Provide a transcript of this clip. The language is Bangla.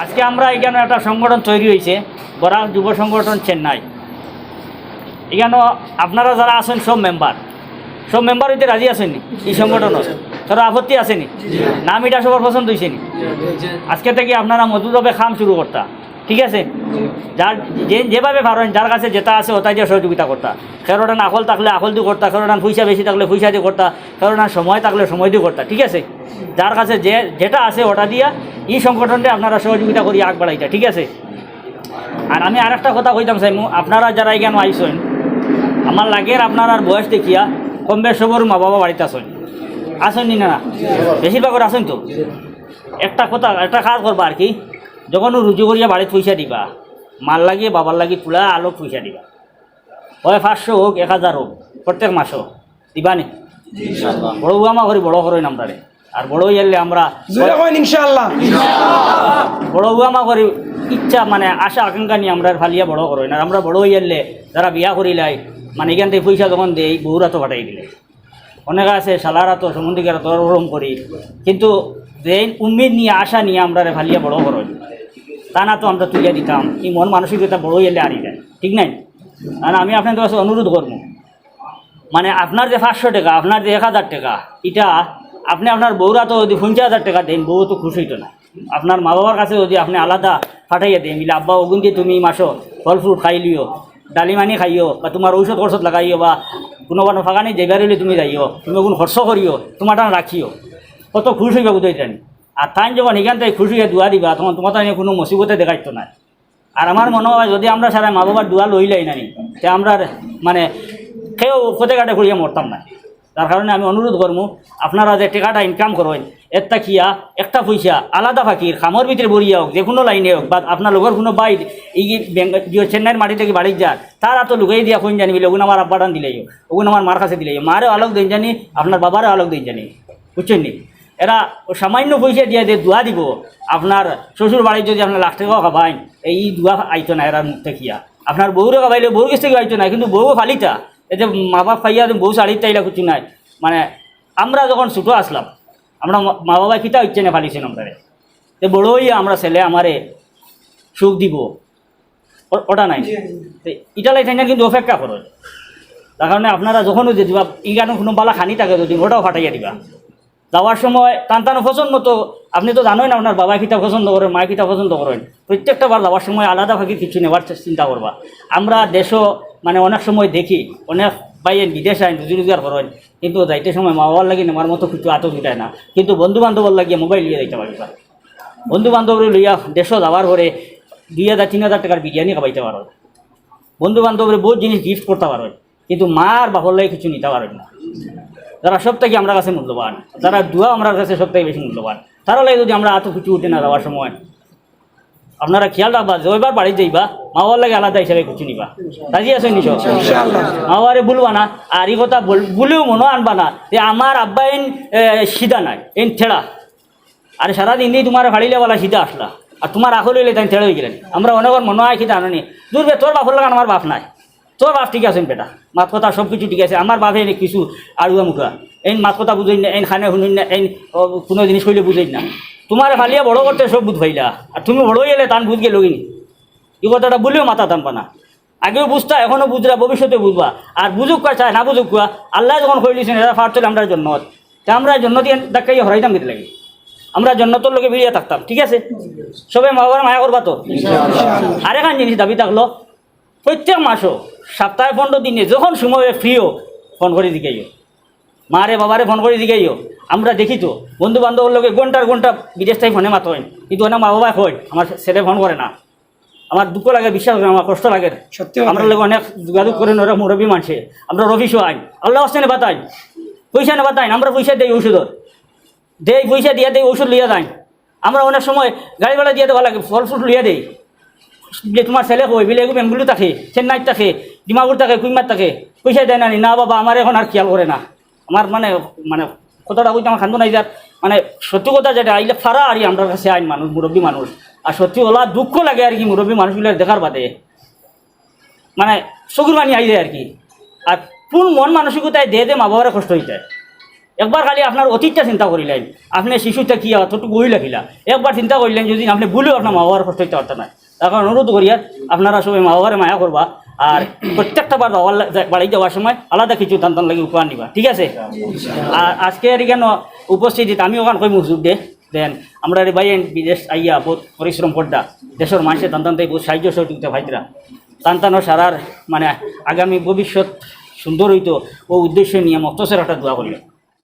আজকে আমরা এখানে একটা সংগঠন তৈরি হয়েছে বরাক যুব সংগঠন চেন্নাই। এখানে আপনারা যারা আছেন সব মেম্বার সব মেম্বার হইতে রাজি আছেন এই সংগঠনের তারা আপত্তি আসেনি নাম এটা সবার পছন্দ হয়েছে আজকে থেকে আপনারা মজুদভাবে খাম শুরু করতা। ঠিক আছে? যার যে যেভাবে পারেন, যার কাছে যেটা আছে, ওটাই দিয়ে সহযোগিতা করতা। কেরোটান আকল থাকলে আকল দিয়ে করতা, কেরোটান পয়সা বেশি থাকলে পয়সা দিয়ে করতা, কেরোটান সময় থাকলে সময় দিয়ে করতা, ঠিক আছে? যার কাছে যে যেটা আছে, ওটা দিয়া এই সংগঠনটা আপনারা সহযোগিতা করি, আগ বাড়াইতা, ঠিক আছে? আর আমি আর একটা কথা কইতাম চাইমু আপনারা যারা এখানে আইসেন, আমার লাগের আপনার বয়স দেখিয়া কম বেশ সবর মা বাবা বাড়িতে আসেন আসেন নি? বেশিরভাগের আসেন তো? একটা কথা, একটা কাজ করবা আর কি। যখন রুজু করিয়া বাড়িতে পয়সা দিবা মাল লাগিয়ে বাবার লাগি পুলা আলো পয়সা দিবা। হয় পাঁচশো হোক এক হাজার হোক প্রত্যেক মাসও দিবা নি? বড় আমা করি বড় করই নামটারে আর বড় হইলে আমরা জোরে কইন ইনশাআল্লাহ। বড় আমা করি ইচ্ছা মানে আশা আকাঙ্ক্ষা নিয়ে আমরা ফালিয়া বড় করই না আমরা বড় হইলে যারা বিয়া করিলাই মানে এখান থেকে পয়সা যখন দেই বহুরা তো পাঠাই দিলে। অনেক আছে সালারা তো সম্বন্ধিকেরা তো ওরকম করি। কিন্তু উম্মিদ নিয়ে আশা নিয়ে আমরা ফালিয়া বড় করই তা না তো আমরা তুলিয়া দিতাম। এই মন মানসিকতা বড় হইলে আনি ঠিক নাই? আর আমি আপনাদের কাছে অনুরোধ করব মানে আপনার যে পাঁচশো টাকা, আপনার যে এক হাজার টাকা, এটা আপনি আপনার বউরা তো যদি পঞ্চাশ হাজার টাকা দেন, বউ তো খুশি হইতো না। আপনার মা বাবার কাছে যদি আপনি আলাদা পাঠাইয়া দেন মিলে আব্বা ওগুন দিয়ে তুমি মাসো ফল ফ্রুট খাই লিও ডালিমানি খাইও, বা তোমার ঔষধ ঔষধ লাগাইও, বা কোনো কোনো ফাঁকানি জায়গা রইলে তুমি যাইও, তুমি ওগুন খরচ করিও তোমার টান রাখিও। কত খুশ হইবা বুঝাই জানি আর তাই যখন এখান থেকে খুশি হয়ে দোয়া দিবা, তখন তোমার তাই কোনো মুসিবতে দেখাইতো না। আর আমার মনে হয়, যদি আমরা সারা মা বাবার দোয়া লইলাই নানি, তে আমরা মানে কেউ কোথায় কাটে করিয়া মরতাম না। তার কারণে আমি অনুরোধ করব আপনারা যে টাকাটা ইনকাম করেন একটা খিয়া একটা পয়সা আলাদা ফাঁকির, খামর ভিতরে বড়িয়া হোক যে কোনো লাইনে হোক, বা আপনার লোকের কোনো বাইর, এই চেন্নাইয়ের মাটি থেকে বাড়ি যান তারা তো লুকাই দিয়া কোন জানি ওগুন আমার আব্বাটান দিলেই ওগুন আমার মার কাছে দিলেই মারও আলোক দিন জানি, আপনার বাবারও আলোক দিন জানি। বুঝছেন নি? এরা সামান্য পয়সা দিয়ে দিয়ে দোয়া দিব, আপনার শ্বশুর বাড়ির যদি আপনার লাখ টাকাও খাবাইন, এই দোয়া আইতো না এরা মুখ দেখিয়া আপনার বউরে খাবাইলে বউর কাছ থেকে আইতো না, কিন্তু বউ ফালিতা। এতে মা বাপ খাইয়া বউ শাড়ির তাইলা কিছু নাই মানে আমরা যখন ছোটো আসলাম, আমরা মা- বাবা কিতা ইচ্ছে না ফালিছেন আমরা? তো বড় হইয়া আমরা ছেলে আমারে সুখ দিব ওটা নাই। ইটা লাই থাকেন কিন্তু অপেক্ষা করো তার কারণে আপনারা যখনও যে দিবা, ইগানো কোনো বালা খানি থাকে যদি ওটাও ফাটাইয়া দিবা। যাওয়ার সময় টান পছন্দ তো, আপনি তো জানোই না আপনার বাবা কিতা পছন্দ করেন, মা কিতা পছন্দ করেন। প্রত্যেকটা বার যাওয়ার সময় আলাদা ফাঁকি কিছু নেওয়ার চিন্তা করবা। আমরা দেশও মানে অনেক সময় দেখি, অনেক বাইয়েন বিদেশ আইন, রুজি রোজগার করেন, কিন্তু যাইতে সময় মা বাবার লাগে নেওয়ার মতো কিছু আতক উঠায় না। কিন্তু বন্ধু বান্ধবর লাগিয়ে মোবাইল লিয়ে যাইতে পারবা। বন্ধু বান্ধবরে লইয়া দেশও যাওয়ার পরে দুই হাজার, তিন হাজার টাকার বিরিয়ানি খাবাইতে পারো। বন্ধু বান্ধবরে বহুত জিনিস গিফট করতে পারো। কিন্তু মা আর বাপর লাগে কিছু নিতে পারেন না। যারা সব থেকে আমার কাছে মূল্যবান যারা দুয়া আমার কাছে সব থেকে বেশি মূল্যবান তারা লাগে যদি আমরা এত কিছু উঠে না যাওয়ার সময় আপনারা খেয়াল রাখবা জয়বার বাড়ি যাইবা মা বাবার লাগে আলাদা হিসাবে কিছু নিবা। রাজি আছে নিশ মা বাবারে বলবা না আর এই কথা বল- বলেও মনে আনবা না যে আমার আব্বা এন সিধা নাই এন ঠেড়া। আর সারাদিন দিয়ে তোমার বলা সিধা আসলা আর তোমার আখল হইলে তাই ঠেড়া হয়ে গেলেন। আমরা অনেকবার মনে হয় খিদা আনি দূর তোর বাপর লাগান আমার বাপ নাই। তোর বাপ ঠিক আছেন বেটা। মাত কথা সব কিছু ঠিক আছে। আমার বাপে এনে কিছু আড়ুয়া মুখা। এন মাত কথা বুঝেই না এন খানে শুনুন না এন কোনো জিনিস কইলে বুঝেই না। তোমার ফালিয়া বড় করতে সব বুধ ভাইলা। আর তুমি বড় হয়ে গেলে তান বুঝ গেল কিনি। এই কথাটা বলেও মাথা টানবা না আগেও বুঝতা এখনও বুঝরা ভবিষ্যতে বুঝবা আর বুঝুক কা চায় না বুঝুক কুয়া আল্লাহ যখন কই দিয়েছেন এরা ফার চলে আমরা জন্নত তা আমরা জন্নত দিয়ে দেখাই হরাইতাম কিন্তু লাগে আমরা জন্নতর লোকে বেরিয়ে থাকতাম ঠিক আছে? সবে মা বাবার মায়া করবা তো? আর এখান জিনিস দাবি থাকল প্রত্যেক মাসও সপ্তাহে পনেরো দিনে যখন সময় ফ্রিও ফোন করে দিকেইও মারে বাবারে ফোন করে দিকেইও আমরা দেখি তো বন্ধু বান্ধবের লোকে ঘণ্টার ঘণ্টা বিদেশ থেকে ফোনে মাতো হয় কিন্তু ওনা মা বাবা হয় আমার ছেলে ফোন করে না। আমার দুঃখ লাগে বিশ্বাস করে আমার কষ্ট লাগে। সত্যি আমরা লোক অনেক যোগাযোগ করেন ওরা মুরব্বী মানছে আমরা রফিসও আইন। আল্লাহ আসতে বাতাই পয়সা না বাতাইন আমরা পয়সা দেই ওষুধর দেই পয়সা দিয়ে দেই ওষুধ লিয়া যাই আমরা অনেক সময় গাড়ি ভাড়া দিয়ে দেওয়া লাগে ফল ফ্রুট লিয়া দেই। যে তোমার ছেলে কই বিলে বেঙ্গুলু থাকে চেন্নাইত থাকে ডিমাপুর থাকে, কুইমার থাকে পয়সা দেয় না নি। বাবা, আমার এখন আর খেয়াল করে না। আমার মানে মানে কথাটা কইতে আমার খান্দু নাই যার মানে সত্যি কথা যেটা, আইলে ফারা আর আমার কাছে আইন মানুষ, মুরব্বী মানুষ। আর সত্যি ওলা দুঃখ লাগে আর কি মুরব্বী মানুষগুলো দেখার বাদে। মানে চকুর মানি আই যায় আর কি। আর কোন মন মানসিকতায় দে দে মা বাবারা কষ্ট হয়ে যায় একবার খালি আপনার অতীতটা চিন্তা করিলেন, আপনি শিশুটা কি অতটুকু বই লাগিলা একবার চিন্তা করলেন যদি আপনি ভুলেও আপনার মা বাবার কষ্ট হইতে পারতেন না। তখন অনুরোধ করিয়া আপনারা সবাই মা বাবার মায়া করবা। আর প্রত্যেকটা বার বাড়ি যাওয়ার সময় আলাদা কিছু টান টান লাগে উপহার নিবা, ঠিক আছে? আর আজকে আর কেন উপস্থিতিত আমি ওখান কই মুসুর দে। দেন, আমরা রে ভাই বিদেশ আইয়া বহুত পরিশ্রম করডা দেশের মানুষের টান টানতে বহুত সাহায্য সহযোগিতা ভাইতরা। টানোর সারার মানে আগামী ভবিষ্যৎ সুন্দর হইতো ও উদ্দেশ্য নিয়ে মক্তসের একটা দোয়া করিও